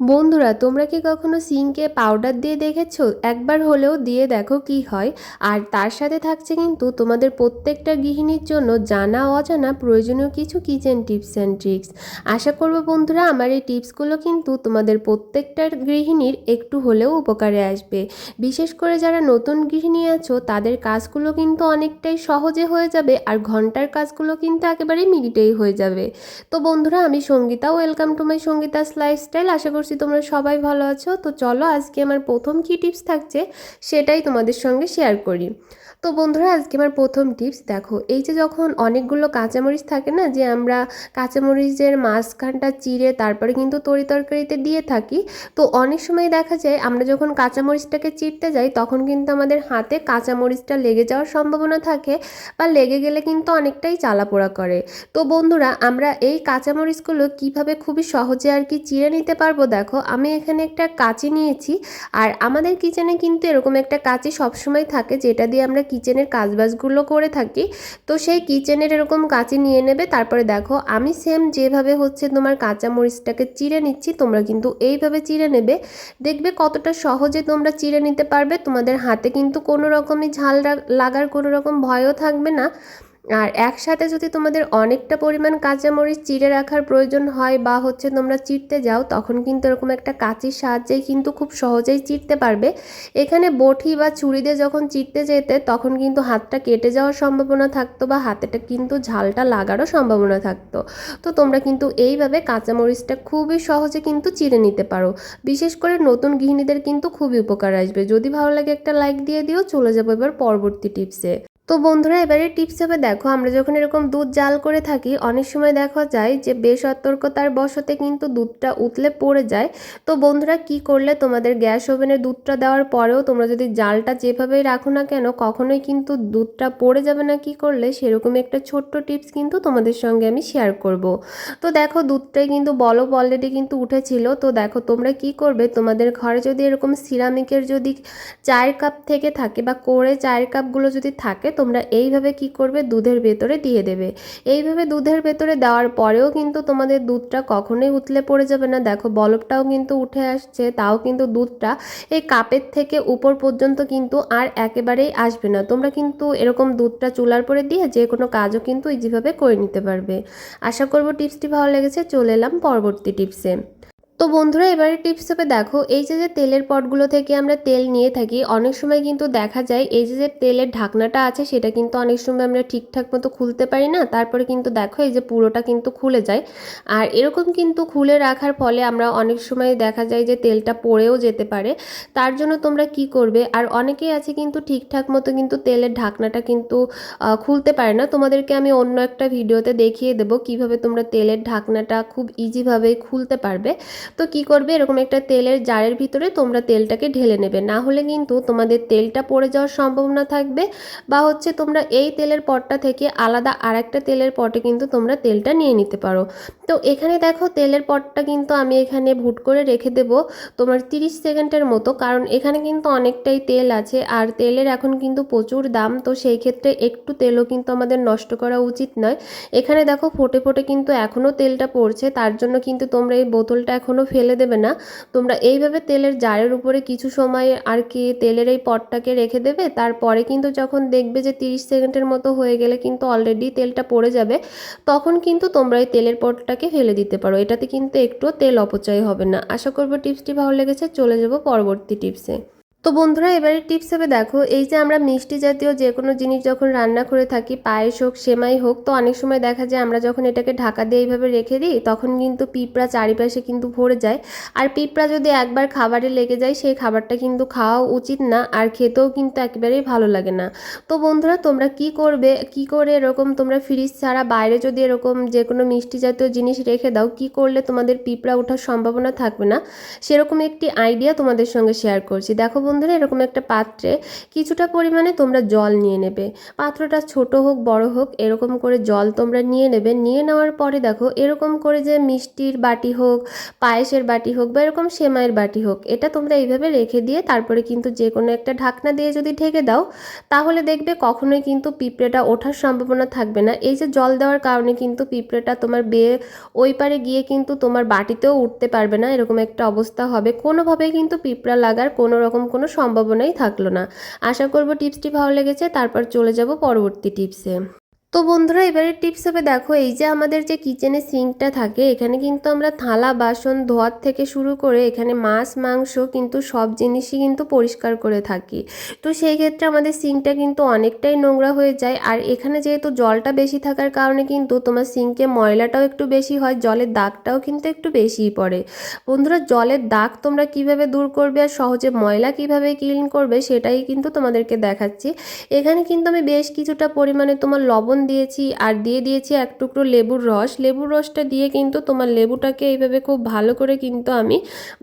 বন্ধুরা, তোমরা কি কখনো সিঙ্কে পাউডার দিয়ে দেখেছ? একবার হলেও দিয়ে দেখো কি হয়। আর তার সাথে থাকছে কিন্তু তোমাদের প্রত্যেকটা গৃহিণীর জন্য জানা অজানা প্রয়োজনীয় কিছু কিচেন টিপস অ্যান্ড ট্রিক্স। আশা করব বন্ধুরা, আমার এই টিপসগুলো কিন্তু তোমাদের প্রত্যেকটা গৃহিণীর একটু হলেও উপকারে আসবে। বিশেষ করে যারা নতুন গৃহিণী আছো, তাদের কাজগুলো কিন্তু অনেকটাই সহজে হয়ে যাবে আর ঘণ্টার কাজগুলো কিন্তু একেবারে মিনিটেই হয়ে যাবে। তো বন্ধুরা, আমি Sangeeta, welcome to my Sangeeta's lifestyle. আশা করছি তোমরা সবাই ভালো আছো। তো চলো আজকে আমার প্রথম কী টিপস থাকছে সেটাই তোমাদের সঙ্গে শেয়ার করি। তো বন্ধুরা, আজকে আমার প্রথম টিপস, দেখো, এই যে যখন অনেকগুলো কাঁচামরিচ থাকে না, যে আমরা কাঁচামরিচের মাঝখানটা চিড়ে তারপরে কিন্তু তরি তরকারিতে দিয়ে থাকি, তো অনেক সময় দেখা যায় আমরা যখন কাঁচামরিচটাকে চিড়তে যাই, তখন কিন্তু আমাদের হাতে কাঁচামরিচটা লেগে যাওয়ার সম্ভাবনা থাকে বা লেগে গেলে কিন্তু অনেকটাই চালাপোড়া করে। তো বন্ধুরা, আমরা এই কাঁচামরিচগুলো কীভাবে খুবই সহজে আর কি চিড়ে নিতে পারব দেখো, আমি এখানে একটা কাঁচি নিয়েছি আর আমাদের কিচেনে কিন্তু এরকম একটা কাঁচি সবসময় থাকে যেটা দিয়ে আমরা কিচেনের কাজবাজগুলো করে থাকি। তো সেই কিচেনের এরকম কাঁচি নিয়ে নেবে, তারপরে দেখো, আমি সেম যেভাবে হচ্ছে তোমার কাঁচামরিচটাকে চিড়ে নিচ্ছি, তোমরা কিন্তু এইভাবে চিড়ে নেবে। দেখবে কতটা সহজে তোমরা চিড়ে নিতে পারবে, তোমাদের হাতে কিন্তু কোনো রকমই ঝাল লাগার কোনো রকম ভয়ও থাকবে না। আর একসাথে যদি তোমাদের অনেকটা পরিমাণ কাঁচামরিচ চিড়ে রাখার প্রয়োজন হয় বা হচ্ছে তোমরা চিড়তে যাও, তখন কিন্তু এরকম একটা কাঁচির সাহায্যেই কিন্তু খুব সহজেই চিড়তে পারবে। এখানে বটি বা ছুরি দিয়ে যখন চিড়তে যেতে, তখন কিন্তু হাতটা কেটে যাওয়ার সম্ভাবনা থাকতো বা হাতেটা কিন্তু ঝালটা লাগারও সম্ভাবনা থাকতো। তো তোমরা কিন্তু এইভাবে কাঁচামরিচটা খুবই সহজে কিন্তু চিড়ে নিতে পারো। বিশেষ করে নতুন গৃহিণীদের কিন্তু খুবই উপকার আসবে। যদি ভালো লাগে একটা লাইক দিয়ে দিও। চলে যাব এবার পরবর্তী টিপসে। তো বন্ধুরা, এবারে টিপস হবে দেখো, আমরা যখন এরকম দুধ জাল করে থাকি, অনেক সময় দেখা যায় যে বেসতর্কতার বশতে কিন্তু দুধটা উতলে পড়ে যায়। তো বন্ধুরা, কি করলে তোমাদের গ্যাস ওভেনে দুধটা দেওয়ার পরেও তোমরা যদি জালটা যেভাবেই রাখো না কেন, কখনোই কিন্তু দুধটা পড়ে যাবে না, কি করলে? সেরকম একটা ছোট্ট টিপস কিন্তু তোমাদের সঙ্গে আমি শেয়ার করব। তো দেখো, দুধটাই কিন্তু বলব অলরেডি কিন্তু উঠেছিল। তো দেখো, তোমরা কি করবে? তোমাদের ঘরে যদি এরকম সিরামিকের যদি চায়ের কাপ থেকে থাকে বা করে চায়ের কাপগুলো যদি থাকে তোমরা এইভাবে কি করবে? দুধের ভেতরে দিয়ে দেবে। এইভাবে দুধের ভেতরে দেওয়ার পরেও কিন্তু তোমাদের দুধটা কখনোই উতলে পড়ে যাবে না। দেখো, বলবটাও কিন্তু উঠে আসছে, তাও কিন্তু দুধটা এই কাপের থেকে উপর পর্যন্ত কিন্তু আর একেবারেই আসবে না। তোমরা কিন্তু এরকম দুধটা চুলার পরে দিয়ে যে কোনো কাজও কিন্তু ইজিভাবে করে নিতে পারবে। আশা করব টিপসটি ভালো লেগেছে। চলে এলাম পরবর্তী টিপসে। তো বন্ধুরা, এবারে টিপস হবে দেখো, এই যে যে তেলের পটগুলো থেকে আমরা তেল নিয়ে থাকি, অনেক সময় কিন্তু দেখা যায় এই যে যে তেলের ঢাকনাটা আছে, সেটা কিন্তু অনেক সময় আমরা ঠিকঠাক মতো খুলতে পারি না, তারপরে কিন্তু দেখো এই যে পুরোটা কিন্তু খুলে যায়। আর এরকম কিন্তু খুলে রাখার ফলে আমরা অনেক সময় দেখা যায় যে তেলটা পড়েও যেতে পারে, তার জন্য তোমরা কি করবে? আর অনেকেই আছে কিন্তু ঠিকঠাক মতো কিন্তু তেলের ঢাকনাটা কিন্তু খুলতে পারে না। তোমাদেরকে আমি অন্য একটা ভিডিওতে দেখিয়ে দেবো কীভাবে তোমরা তেলের ঢাকনাটা খুব ইজিভাবে খুলতে পারবে। তো কি করবে? এরকম একটা তেলের জারের ভিতরে তোমরা তেলটাকে ঢেলে নেবে। না হলে কিন্তু তোমাদের তেলটা পড়ে যাওয়ার সম্ভাবনা থাকবে বা হচ্ছে তোমরা এই তেলের পটটা থেকে আলাদা আর একটা তেলের পটে কিন্তু তোমরা তেলটা নিয়ে নিতে পারো। তো এখানে দেখো তেলের পটটা কিন্তু আমি এখানে ভুট করে রেখে দেব তোমার 30 সেকেন্ডের মতো। কারণ এখানে কিন্তু অনেকটাই তেল আছে আর তেলের এখন কিন্তু প্রচুর দাম। তো সেই ক্ষেত্রে একটু তেলও কিন্তু আমাদের নষ্ট করা উচিত নয়। এখানে দেখো ফোটে ফোটে কিন্তু এখনও তেলটা পড়ছে। তার জন্য কিন্তু তোমরা এই বোতলটা এখনও ফেলে দেবে না। তোমরা এইভাবে তেলের জারের উপরে কিছু সময় আর কি তেলের এই পটটাকে রেখে দেবে। তারপরে কিন্তু যখন দেখবে যে 30 সেকেন্ডের মতো হয়ে গেলে কিন্তু অলরেডি তেলটা পড়ে যাবে, তখন কিন্তু তোমরা এই তেলের পটটাকে ফেলে দিতে পারো। এটাতে কিন্তু একটু তেল অপচয় হবে না। আশা করব টিপসটি ভালো লেগেছে। চলে যাব পরবর্তী টিপসে। তো বন্ধুরা, এবারে টিপস হবে দেখো, এই যে আমরা মিষ্টি জাতীয় যে কোনো জিনিস যখন রান্না করে থাকি, পায়েস হোক, সেমাই হোক, তো অনেক সময় দেখা যায় আমরা যখন এটাকে ঢাকা দিয়ে এইভাবে রেখে দিই, তখন কিন্তু পিঁপড়া চারিপাশে কিন্তু ভরে যায়। আর পিঁপড়া যদি একবার খাবারে লেগে যায়, সেই খাবারটা কিন্তু খাওয়া উচিত না, আর খেতেও কিন্তু একেবারেই ভালো লাগে না। তো বন্ধুরা, তোমরা কি করবে, কি করে এরকম তোমরা ফ্রিজ ছাড়া বাইরে যদি এরকম যে কোনো মিষ্টি জাতীয় জিনিস রেখে দাও, কি করলে তোমাদের পিঁপড়া ওঠার সম্ভাবনা থাকবে না? সেরকম একটি আইডিয়া তোমাদের সঙ্গে শেয়ার করছি। দেখো বন্ধুরা এরকম একটা পাত্রে কিছুটা পরিমাণে তোমরা জল নিয়ে নেবে। পাত্রটা ছোট হোক, বড় হোক, এরকম করে জল তোমরা নিয়ে নেবে। নিয়ে নেওয়ার পরে দেখো, এরকম করে যে মিষ্টির বাটি হোক, পায়েসের বাটি হোক বা এরকম সেমাইয়ের বাটি হোক, এটা তোমরা এইভাবে রেখে দিয়ে তারপরে কিন্তু যে কোনো একটা ঢাকনা দিয়ে যদি ঢেকে দাও, তাহলে দেখবে কখনোই কিন্তু পিঁপড়েটা ওঠার সম্ভাবনা থাকবে না। এই যে জল দেওয়ার কারণে কিন্তু পিঁপড়েটা তোমার বেয়ে ওই পারে গিয়ে কিন্তু তোমার বাটিতেও উঠতে পারবে না, এরকম একটা অবস্থা হবে। কোনোভাবেই কিন্তু পিঁপড়া লাগার কোনো রকম কোনো সম্ভাবনাই থাকল না। আশা করব টিপসটি ভালো লেগেছে তারপর চলে যাব পরবর্তী টিপসে। তো বন্ধুরা এবারে টিপস হবে দেখো, এই যে আমাদের যে কিচেনে সিঙ্কটা থাকে, এখানে কিন্তু আমরা থালা, বাসন, ধোয়ার থেকে শুরু করে এখানে মাছ, মাংস কিন্তু সব জিনিসই কিন্তু পরিষ্কার করে থাকি। তো সেই ক্ষেত্রে আমাদের সিঙ্কটা কিন্তু অনেকটাই নোংরা হয়ে যায়। আর এখানে যেহেতু জলটা বেশি থাকার কারণে কিন্তু তোমার সিঙ্কে ময়লাটাও একটু বেশি হয়, জলের দাগটাও কিন্তু একটু বেশিই পড়ে। বন্ধুরা, জলের দাগ তোমরা কীভাবে দূর করবে আর সহজে ময়লা কীভাবে ক্লিন করবে, সেটাই কিন্তু তোমাদেরকে দেখাচ্ছি। এখানে কিন্তু আমি বেশ কিছুটা পরিমাণে তোমার লবণ দিয়েছি আর দিয়ে দিয়েছি এক টুকরো লেবুর রস। লেবুর রসটা দিয়ে কিন্তু তোমার লেবুটাকে এইভাবে খুব ভালো করে কিন্তু আমি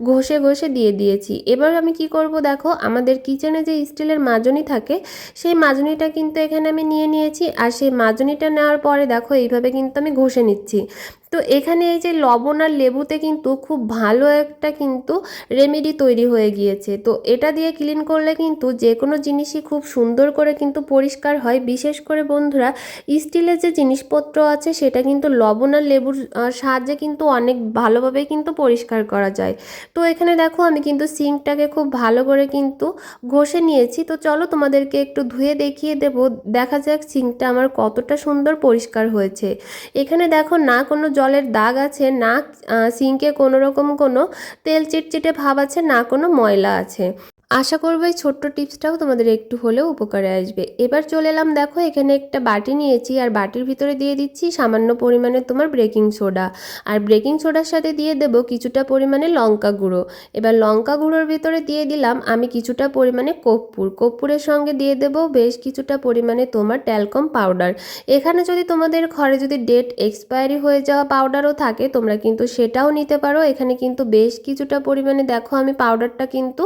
ঘষে ঘষে দিয়ে দিয়েছি। এবার আমি কি করব দেখো, আমাদের কিচেনে যে স্টিলের মাজনি থাকে, সেই মাজনিটা কিন্তু এখানে আমি নিয়ে নিয়েছি। আর সেই মাজনিটা নেওয়ার পরে দেখো এইভাবে কিন্তু আমি ঘষে নিচ্ছি। তো এখানে এই যে লবণ আর লেবুতে কিন্তু খুব ভালো একটা কিন্তু রেমেডি তৈরি হয়ে গিয়েছে। তো এটা দিয়ে ক্লিন করলে কিন্তু যে কোনো জিনিসই খুব সুন্দর করে কিন্তু পরিষ্কার হয়। বিশেষ করে বন্ধুরা স্টিলের যে জিনিসপত্র আছে সেটা কিন্তু লবণ আর লেবুর সাহায্যে কিন্তু অনেক ভালোভাবে কিন্তু পরিষ্কার করা যায়। তো এখানে দেখো আমি কিন্তু সিঙ্কটাকে খুব ভালো করে কিন্তু ঘষে নিয়েছি। তো চলো তোমাদেরকে একটু ধুয়ে দেখিয়ে দেব। দেখা যাক সিঙ্কটা আমার কতটা সুন্দর পরিষ্কার হয়েছে। এখানে দেখো না কোনো জলের দাগ আছে না সিঙ্কে কোনো রকম কোনো তেল চিটচিটে ভাব আছে, না কোনো ময়লা আছে। আশা করব এই ছোট্ট টিপসটাও তোমাদের একটু হলেও উপকারে আসবে। এবার চলে এলাম, দেখো, এখানে একটা বাটি নিয়েছি, আর বাটির ভিতরে দিয়ে দিচ্ছি সামান্য পরিমাণে তোমার বেকিং সোডা। আর বেকিং সোডার সাথে দিয়ে দেবো কিছুটা পরিমাণে লঙ্কা গুঁড়ো। এবার লঙ্কা গুঁড়োর ভিতরে দিয়ে দিলাম আমি কিছুটা পরিমাণে কর্পূর। কর্পূরের সঙ্গে দিয়ে দেবো বেশ কিছুটা পরিমাণে তোমার ট্যালকম পাউডার। এখানে যদি তোমাদের ঘরে যদি ডেট এক্সপায়ারি হয়ে যাওয়া পাউডারও থাকে, তোমরা কিন্তু সেটাও নিতে পারো। এখানে কিন্তু বেশ কিছুটা পরিমাণে, দেখো, আমি পাউডারটা কিন্তু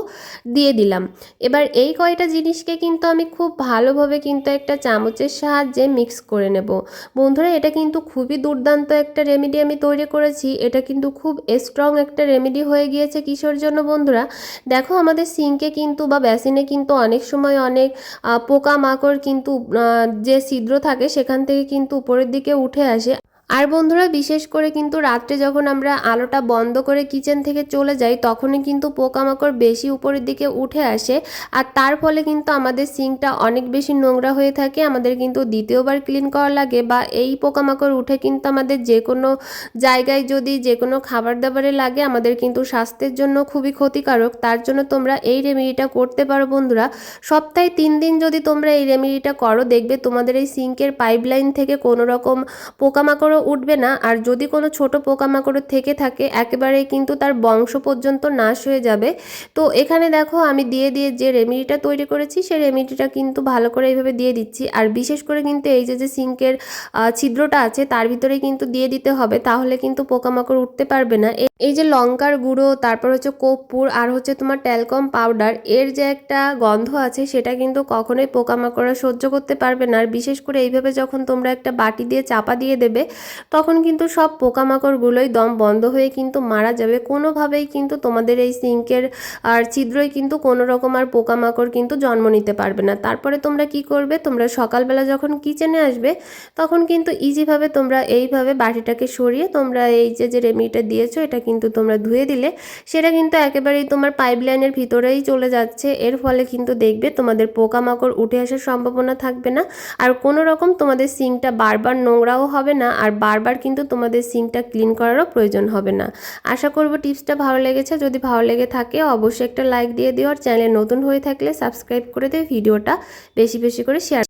দিয়ে দিলাম। এবার এই কয়টা জিনিসকে কিন্তু আমি খুব ভালোভাবে কিন্তু একটা চামচের সাহায্যে মিক্স করে নেব। বন্ধুরা, এটা কিন্তু খুবই দুর্দান্ত একটা রেমেডি আমি তৈরি করেছি। এটা কিন্তু খুব স্ট্রং একটা রেমেডি হয়ে গিয়েছে কিসের জন্য বন্ধুরা? দেখো, আমাদের সিঙ্কে কিন্তু বা বেসিনে কিন্তু অনেক সময় অনেক পোকামাকড় কিন্তু যে ছিদ্র থাকে সেখান থেকে কিন্তু উপরের দিকে উঠে আসে। আর বন্ধুরা, বিশেষ করে কিন্তু রাত্রে যখন আমরা আলোটা বন্ধ করে কিচেন থেকে চলে যাই, তখনই কিন্তু পোকামাকড় বেশি উপরের দিকে উঠে আসে। আর তার ফলে কিন্তু আমাদের সিঙ্কটা অনেক বেশি নোংরা হয়ে থাকে। আমাদের কিন্তু দ্বিতীয়বার ক্লিন করা লাগে বা এই পোকামাকড় উঠে কিন্তু আমাদের যে কোনো জায়গায় যদি যে কোনো খাবার দাবারে লাগে, আমাদের কিন্তু স্বাস্থ্যের জন্য খুবই ক্ষতিকারক। তার জন্য তোমরা এই রেমেডিটা করতে পারো বন্ধুরা। সপ্তাহে তিন দিন যদি তোমরা এই রেমেডিটা করো, দেখবে তোমাদের এই সিঙ্কের পাইপলাইন থেকে কোনো রকম পোকামাকড় উঠবে না, আর যদি কোনো ছোট পোকামাকড় থেকে থাকে একেবারে কিন্তু তার বংশ পর্যন্ত নাশ হয়ে যাবে। তো এখানে দেখো, আমি দিয়ে দিয়ে যে রেমিডিটা তৈরি করেছি, সেই রেমিডিটা কিন্তু ভালো করে এইভাবে দিয়ে দিচ্ছি। আর বিশেষ করে কিন্তু এই যে যে সিঙ্কের ছিদ্রটা আছে, তার ভিতরে কিন্তু দিয়ে দিতে হবে, তাহলে কিন্তু পোকামাকড় উঠতে পারবে না। এই যে লঙ্কার গুঁড়ো, তারপর হচ্ছে কর্পূর, আর হচ্ছে তোমার ট্যালকম পাউডার, এর যে একটা গন্ধ আছে, সেটা কিন্তু কখনোই পোকামাকড়রা সহ্য করতে পারবে না। আর বিশেষ করে এইভাবে যখন তোমরা একটা বাটি দিয়ে চাপা দিয়ে দেবে তখন কিন্তু সব পোকামাকড়গুলোই দম বন্ধ হয়ে কিন্তু মারা যাবে। কোনোভাবেই কিন্তু তোমাদের এই সিঙ্কের আর ছিদ্রই কিন্তু কোনো রকম আর পোকামাকড় কিন্তু জন্ম নিতে পারবে না। তারপরে তোমরা কি করবে? তোমরা সকালবেলা যখন কিচেনে আসবে, তখন কিন্তু ইজিভাবে তোমরা এইভাবে বাটিটাকে সরিয়ে তোমরা এই যে যে রেমিটা দিয়েছ, এটা কিন্তু তোমরা ধুয়ে দিলে, সেটা কিন্তু একেবারেই তোমার পাইপ লাইনের ভিতরেই চলে যাচ্ছে। এর ফলে কিন্তু দেখবে তোমাদের পোকামাকড় উঠে আসার সম্ভাবনা থাকবে না। আর কোনো রকম তোমাদের সিঙ্কটা বারবার নোংরাও হবে না। আর বারবার কিন্তু তোমাদের সিঙ্কটা ক্লিন করারও প্রয়োজন হবে না। আশা করব টিপসটা ভালো লেগেছে। যদি ভালো লেগে থাকে, অবশ্যই একটা লাইক দিয়ে দিও। আর চ্যানেলে নতুন হয়ে থাকলে সাবস্ক্রাইব করে দিয়ে ভিডিওটা বেশি বেশি করে শেয়ার